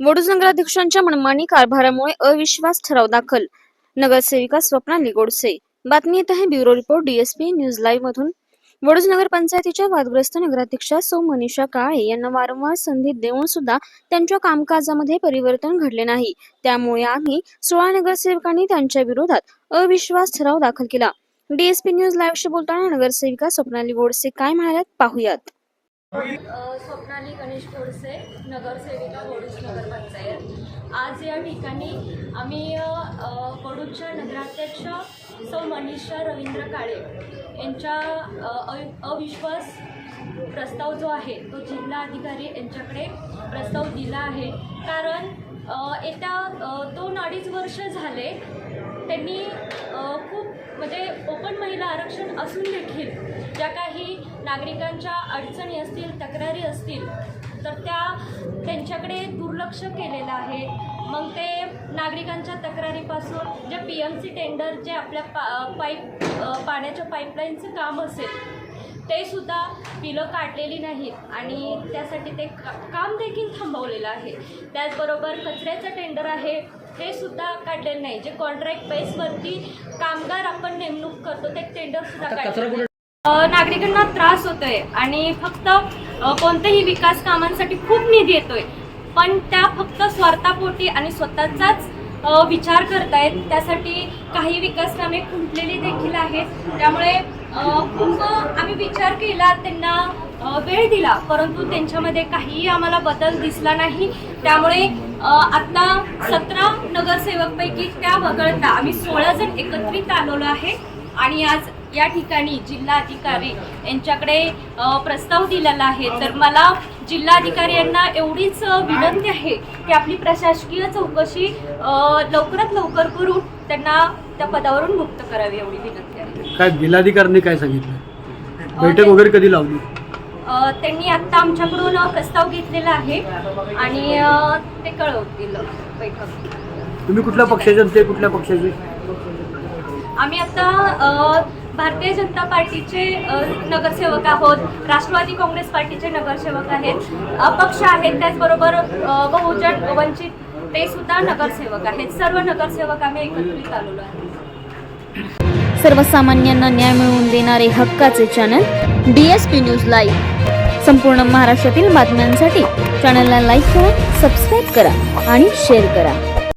वडूज नगराध्यक्षांच्या मनमानी कारभारामुळे अविश्वास ठराव दाखल. नगरसेविका स्वप्नाली गोडसे बातमी येत आहे bureau report DSP news live मधून. वडूज नगरपंचायतीच्या वादग्रस्त नगराध्यक्षा सौ मनीषा काळे यांना वारंवार संधी देऊन सुद्धा त्यांच्या कामकाजामध्ये परिवर्तन घडले नाही. त्यामुळे आम्ही सोळा नगरसेवकांनी त्यांच्या विरोधात अविश्वास ठराव दाखल केला. डीएसपी न्यूज लाईव्हशी बोलताना नगरसेविका स्वप्नाली गोडसे काय म्हणाल्यात पाहूयात. स्वप्नाली गणेश गोडसे नगरसेविका कोडूसनगर पंचायत आज या ठिकाणी आम्ही अ, नगराध्यक्ष सौ मनीषा रवींद्र काळे यांच्या अविश्वास प्रस्ताव जो आहे तो जिल्हा अधिकारी यांच्याकडे प्रस्ताव दिला आहे. कारण येत्या दोन अडीच वर्ष झाले त्यांनी खूप म्हणजे ओपन महिला आरक्षण असून देखील ज्या काही नागरिकांच्या अडचणी असतील तक्रारी असतील तर त्या त्यांच्याकडे दुर्लक्ष केलेलं आहे. मग ते नागरिकांच्या तक्रारीपासून J P M C tender जे आपल्या पा पाईप पाण्याच्या पाईपलाईनचं काम असेल ते सुद्धा बिलं काढलेली नाहीत. आणि त्यासाठी ते का काम देखील थांबवलेलं आहे. त्याचबरोबर कचऱ्याचं टेंडर आहे ते सुद्धा काढलेलं नाही. जे कॉन्ट्रॅक्ट बेसवरती कामगार आपण नेमणूक करतो ते टेंडरसुद्धा काढलेलं नाही. नागरिकांना त्रास होतोय आणि फक्त कोणत्याही विकास कामांसाठी खूप निधी येतोय. पण त्या फक्त स्वार्थापोटी आणि स्वतःचाच विचार करतायत. त्यासाठी काही विकास कामे खुंटलेली देखील आहेत. त्यामुळे खूप आम्ही विचार केला त्यांना वेळ दिला. परंतु त्यांच्यामध्ये काहीही आम्हाला बदल दिसला नाही. त्यामुळे आत्ता आता सतरा नगरसेवकपैकी त्या वगळता आम्ही सोळा जण एकत्रित आलेलो आहे. आणि आज या ठिकाणी जिल्हाधिकारी यांच्याकडे प्रस्ताव दिलेला आहे. तर मला जिल्हाधिकारी यांना एवढीच विनंती आहे की आपली प्रशासकीय चौकशी लवकरात लवकर करून त्यांना त्या पदावरून मुक्त करावी एवढी विनंती आहे. काय जिल्हाधिकाऱ्यांनी काय सांगितलं? बैठक वगैरे कधी लावली? त्यांनी आत्ता आमच्याकडून प्रस्ताव घेतलेला आहे आणि ते कळवतील बैठक. तुम्ही कुठल्या पक्षाचे कुठल्या पक्षाचे? आम्ही आता भारतीय जनता पार्टीचे नगरसेवक आहोत राष्ट्रवादी काँग्रेस पार्टीचे नगरसेवक आहेत अपक्ष आहेत त्याचबरोबर बहुजन वंचित ते सुद्धा नगरसेवक आहेत. सर्व नगरसेवक आम्ही एकत्रित आलेलो आहोत. सर्वसामान्यांना न्याय मिळवून देणारे हक्काचे channel D S P news live संपूर्ण महाराष्ट्रातील बातम्यांसाठी चॅनलला लाईक करा सबस्क्राईब करा आणि शेअर करा.